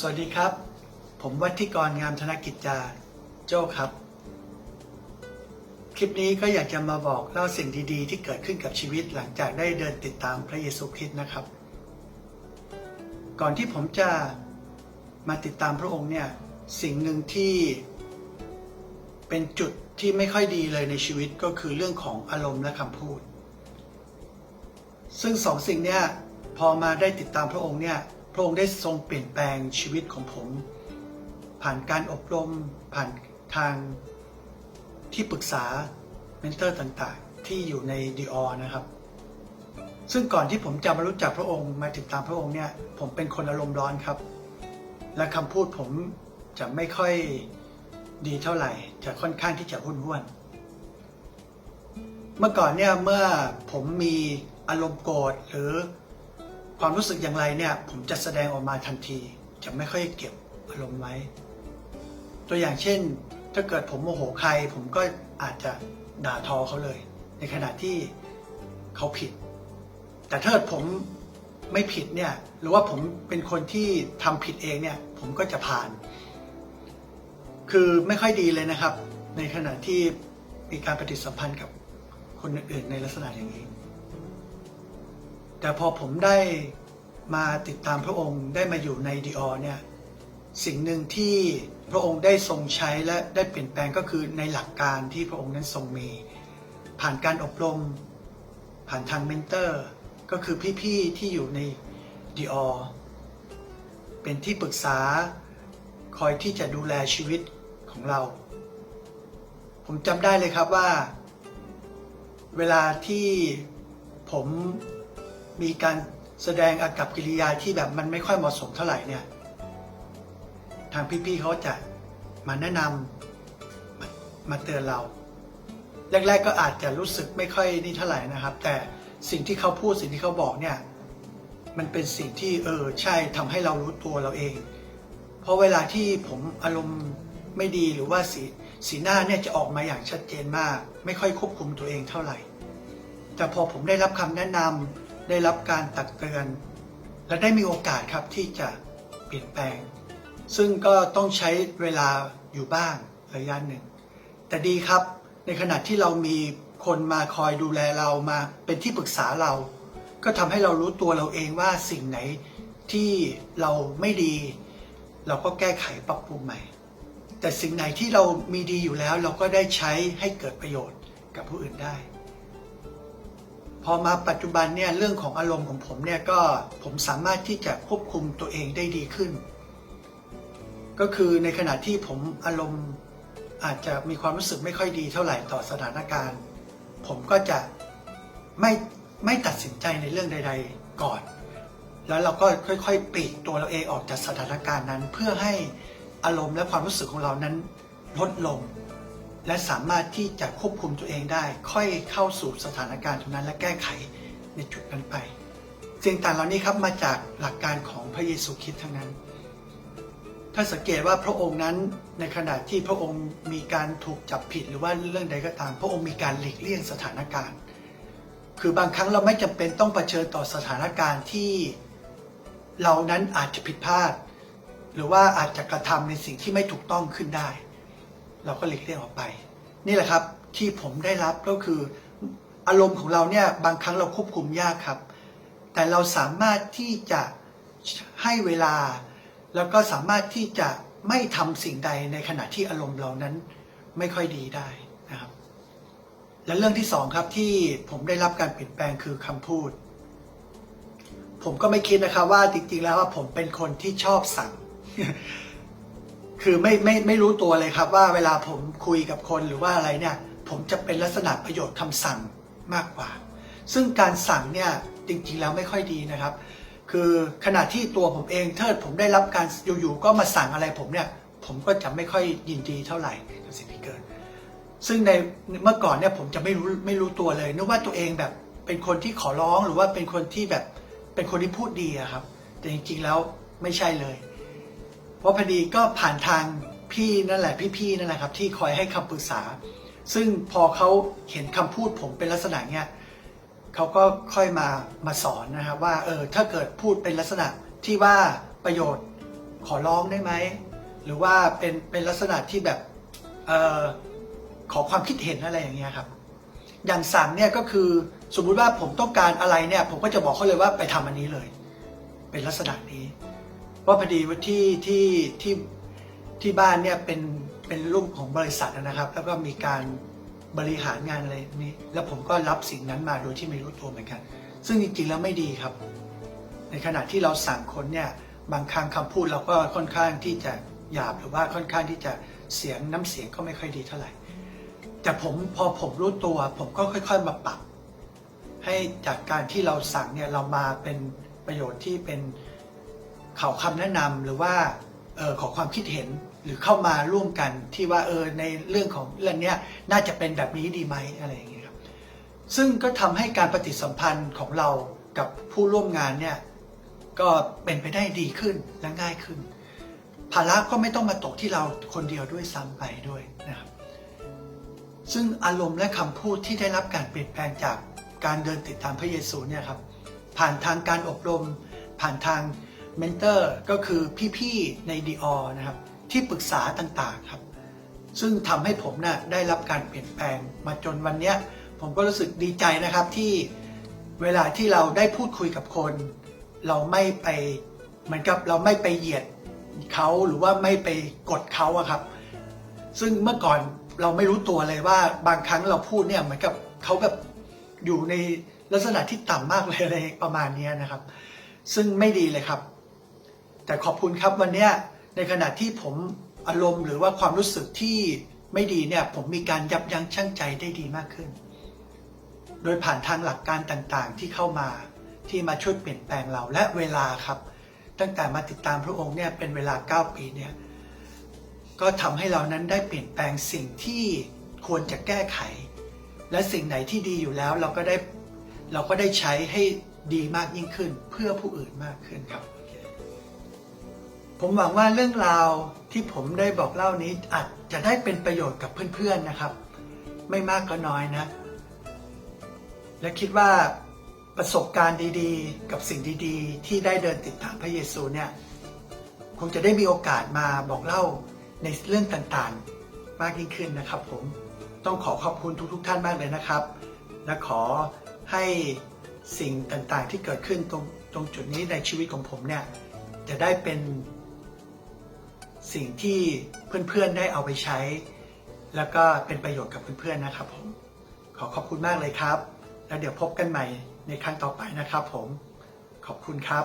สวัสดีครับ ผมวัฒิกรงามธนกิจจาโจ้ครับ คลิปนี้ก็อยากจะมาบอกเล่าสิ่งดีๆ ที่เกิดขึ้นกับชีวิตหลังจากได้เดินติดตามพระเยซูคริสต์นะครับ ก่อนที่ผมจะมาติดตามพระองค์เนี่ยสิ่งหนึ่งที่เป็นจุดที่ไม่ค่อยดีเลยในชีวิตก็คือเรื่องของอารมณ์และคำพูด ซึ่งสองสิ่งเนี้ยพอมาได้ติดตามพระองค์เนี่ย พระองค์ได้ทรงเปลี่ยนแปลงชีวิตของผม ผ่านการอบรม ผ่านทางที่ปรึกษาเมนเทอร์ต่างๆ ที่อยู่ในดีออนะครับ ซึ่งก่อนที่ผมจะมารู้จักพระองค์มาติดตามพระองค์เนี่ย ผมเป็นคนอารมณ์ร้อนครับ และคำพูดผมจะไม่ค่อยดีเท่าไหร่ จะค่อนข้างที่จะหุ่นห้วน เมื่อก่อนเนี่ยเมื่อผมมีอารมณ์โกรธหรือ ความรู้สึกอย่างไรเนี่ย ผมจะแสดงออกมาทันที จะไม่ค่อยเก็บอารมณ์ไว้ ตัวอย่างเช่น ถ้าเกิดผมโมโหใคร ผมก็อาจจะด่าทอเขาเลย ในขณะที่เขาผิด แต่ถ้าเกิดผมไม่ผิดเนี่ย หรือว่าผมเป็นคนที่ทำผิดเองเนี่ย ผมก็จะผ่าน คือไม่ค่อยดีเลยนะครับ ในขณะที่มีการปฏิสัมพันธ์กับคนอื่นๆในลักษณะอย่างนี้ แต่พอผมได้มาติดตามพระองค์ได้มาอยู่ในดีออเนี่ยสิ่งหนึ่งที่พระองค์ได้ทรงใช้และได้เปลี่ยนแปลงก็คือในหลักการที่พระองค์นั้นทรงมี ผ่านการอบรม ผ่านทางเมนเตอร์ ก็คือพี่ๆที่อยู่ในดีออเป็นที่ปรึกษาคอยที่จะดูแลชีวิตของเรา ผมจำได้เลยครับว่า เวลาที่ผม มีการแสดงอากับกิริยาที่แบบมันไม่ค่อยเหมาะสมเท่าไหร่เนี่ย ทางพี่ๆเขาจะมาแนะนำมามาเตือนเรา แรก ๆ ก็อาจจะรู้สึกไม่ค่อยนี่เท่าไหร่นะครับ แต่สิ่งที่เขาพูดสิ่งที่เขาบอกเนี่ย มันเป็นสิ่งที่เออใช่ทำให้เรารู้ตัวเราเอง เพราะเวลาที่ผมอารมณ์ไม่ดีหรือว่าสีสีหน้าเนี่ยจะออกมาอย่างชัดเจนมาก ไม่ค่อยควบคุมตัวเองเท่าไหร่ แต่พอผมได้รับคำแนะนำ ได้รับการตักเตือน และได้มีโอกาสครับที่จะเปลี่ยนแปลง ซึ่งก็ต้องใช้เวลาอยู่บ้างระยะหนึ่ง แต่ดีครับในขณะที่เรามีคนมาคอยดูแลเรามาเป็นที่ปรึกษาเรา ก็ทำให้เรารู้ตัวเราเองว่าสิ่งไหนที่เราไม่ดี เราก็แก้ไขปรับปรุงใหม่ แต่สิ่งไหนที่เรามีดีอยู่แล้วเราก็ได้ใช้ให้เกิดประโยชน์กับผู้อื่นได้ พอมาปัจจุบันเนี่ยเรื่องของอารมณ์ของผมเนี่ยก็ผมสามารถที่จะควบคุมตัวเองได้ดีขึ้น ก็คือในขณะที่ผมอารมณ์อาจจะมีความรู้สึกไม่ค่อยดีเท่าไหร่ต่อสถานการณ์ ผมก็จะไม่ไม่ตัดสินใจในเรื่องใด ๆก่อน แล้วเราก็ค่อย ๆปลีกตัวเราเองออกจากสถานการณ์นั้น เพื่อให้อารมณ์และความรู้สึกของเรานั้นลดลง และสามารถที่จะควบคุมตัวเองได้ ค่อยเข้าสู่สถานการณ์ตรงนั้นและแก้ไขในจุดนั้นไปสิ่งต่างเหล่านี้ครับมาจากหลักการของพระเยซูคริสต์ทั้งนั้น ถ้าสังเกตว่าพระองค์นั้นในขณะที่พระองค์มีการถูกจับผิดหรือว่าเรื่องใดก็ตาม พระองค์มีการหลีกเลี่ยงสถานการณ์ คือบางครั้งเราไม่จำเป็นต้องเผชิญต่อสถานการณ์ที่เรานั้นอาจจะผิดพลาด หรือว่าอาจจะกระทำในสิ่งที่ไม่ถูกต้องขึ้นได้ เราก็หลีกเลี่ยงออกไป นี่แหละครับที่ผมได้รับก็คือ อารมณ์ของเราเนี่ยบางครั้งเราควบคุมยากครับ แต่เราสามารถที่จะให้เวลา แล้วก็สามารถที่จะไม่ทำสิ่งใดในขณะที่อารมณ์เรานั้นไม่ค่อยดีได้นะครับ และเรื่องที่สองครับที่ผมได้รับการเปลี่ยนแปลงคือคำพูด ผมก็ไม่คิดนะครับว่าจริงๆแล้วว่าผมเป็นคนที่ชอบสั่ง คือไม่ไม่ไม่รู้ตัวเลยครับว่าเวลาผมคุยกับคนหรือว่าอะไรเนี่ย ผมจะเป็นลักษณะประโยชน์คำสั่งมากกว่า ซึ่งการสั่งเนี่ยจริงๆแล้วไม่ค่อยดีนะครับ คือขณะที่ตัวผมเองเทิดผมได้รับการอยู่ๆก็มาสั่งอะไรผมเนี่ยผมก็จะไม่ค่อยยินดีเท่าไหร่กับสิ่งที่เกิด ซึ่งในเมื่อก่อนเนี่ยผมจะไม่รู้ไม่รู้ตัวเลยนึกว่าตัวเองแบบเป็นคนที่ขอร้องหรือว่าเป็นคนที่แบบเป็นคนที่พูดดีอะครับ แต่จริงๆแล้วไม่ใช่เลย เพราะพอดีก็ผ่านทางพี่นั่นแหละพี่ๆนั่นแหละครับ ที่คอยให้คำปรึกษา ซึ่งพอเขาเห็นคำพูดผมเป็นลักษณะเนี้ยเขาก็ค่อยมามาสอนนะครับว่าเออถ้าเกิดพูดเป็นลักษณะที่ว่าประโยชน์ขอร้องได้ไหมหรือว่าเป็นเป็นลักษณะที่แบบเออขอความคิดเห็นอะไรอย่างเงี้ยครับ อย่างสั่งเนี่ยก็คือสมมุติว่าผมต้องการอะไรเนี่ย ผมก็จะบอกเขาเลยว่าไปทำอันนี้เลย เป็นลักษณะนี้ ว่าพอดีว่าที่ที่ที่ที่บ้านเนี่ยเป็นเป็นรูปของบริษัทนะครับ แล้วก็มีการบริหารงานอะไรนี้แล้วผมก็รับสิ่งนั้นมาโดยที่ไม่รู้ตัวเหมือนกัน ซึ่งจริงๆแล้วไม่ดีครับ ในขณะที่เราสั่งคนเนี่ยบางครั้งคำพูดเราก็ค่อนข้างที่จะหยาบหรือว่าค่อนข้างที่จะเสียงน้ำเสียงก็ไม่ค่อยดีเท่าไหร่ แต่ผมพอผมรู้ตัว ผมก็ค่อย ๆมาปรับ ให้จากการที่เราสั่งเนี่ยเรามาเป็นประโยชน์ที่เป็น ข่าวคำแนะนำหรือว่าออขอความคิดเห็นหรือเข้ามาร่วมกันที่ว่าเออในเรื่องของเรื่องนี้น่าจะเป็นแบบนี้ดีไหมอะไรอย่างเงี้ยครับซึ่งก็ทำให้การปฏิสัมพันธ์ของเรากับผู้ร่วมงานเนี่ยก็เป็นไปได้ดีขึ้นและง่ายขึ้น ภาระก็ไม่ต้องมาตกที่เราคนเดียวด้วยซ้ำไปด้วยนะครับซึ่งอารมณ์และคำพูดที่ได้รับการเปลี่ยนแปลงจากการเดินติดตามพระเยซูเนี่ยครับผ่านทางการอบรมผ่านทาง เมนเตอร์ก็คือพี่ๆในดีออนะครับที่ปรึกษาต่างๆครับ ซึ่งทำให้ผมน่ะได้รับการเปลี่ยนแปลงมาจนวันเนี้ยผมก็รู้สึกดีใจนะครับที่เวลาที่เราได้พูดคุยกับคน เราไม่ไปเหมือนกับเราไม่ไปเหยียดเขาหรือว่าไม่ไปกดเขาอะครับ ซึ่งเมื่อก่อนเราไม่รู้ตัวเลยว่าบางครั้งเราพูดเนี่ยเหมือนกับเขาแบบอยู่ในลักษณะที่ต่ำมากเลยอะไรประมาณเนี้ยนะครับ ซึ่งไม่ดีเลยครับ แต่ขอบคุณครับวันนี้ในขณะที่ผมอารมณ์หรือว่าความรู้สึกที่ไม่ดีเนี่ยผมมีการยับยั้งชั่งใจได้ดีมากขึ้น โดยผ่านทางหลักการต่างๆที่เข้ามาที่มาช่วยเปลี่ยนแปลงเราและเวลาครับ ตั้งแต่มาติดตามพระองค์เนี่ยเป็นเวลา 9 ปีเนี่ยก็ทำให้เรานั้นได้เปลี่ยนแปลงสิ่งที่ควรจะแก้ไข และสิ่งไหนที่ดีอยู่แล้วเราก็ได้เราก็ได้ใช้ให้ดีมากยิ่งขึ้นเพื่อผู้อื่นมากขึ้นครับ ผมหวังว่าเรื่องราวที่ผมได้บอกเล่านี้อาจจะได้เป็นประโยชน์กับเพื่อนๆนะครับ ไม่มากก็น้อยนะ และคิดว่าประสบการณ์ดีๆ กับสิ่งดีๆ ที่ได้เดินติดตามพระเยซูเนี่ยคงจะได้มีโอกาสมาบอกเล่าในเรื่องต่างๆ มากยิ่งขึ้นนะครับ ผมต้องขอขอบคุณทุก ๆ ท่านมากเลยนะครับ และขอให้สิ่งต่างๆที่เกิดขึ้นตรงตรงจุดนี้ในชีวิตของผมเนี่ยจะได้เป็น สิ่งที่เพื่อนๆได้เอาไปใช้ แล้วก็เป็นประโยชน์กับเพื่อนๆนะครับผมขอขอบคุณมากเลยครับ แล้วเดี๋ยวพบกันใหม่ในครั้งต่อไปนะครับผมขอบคุณครับ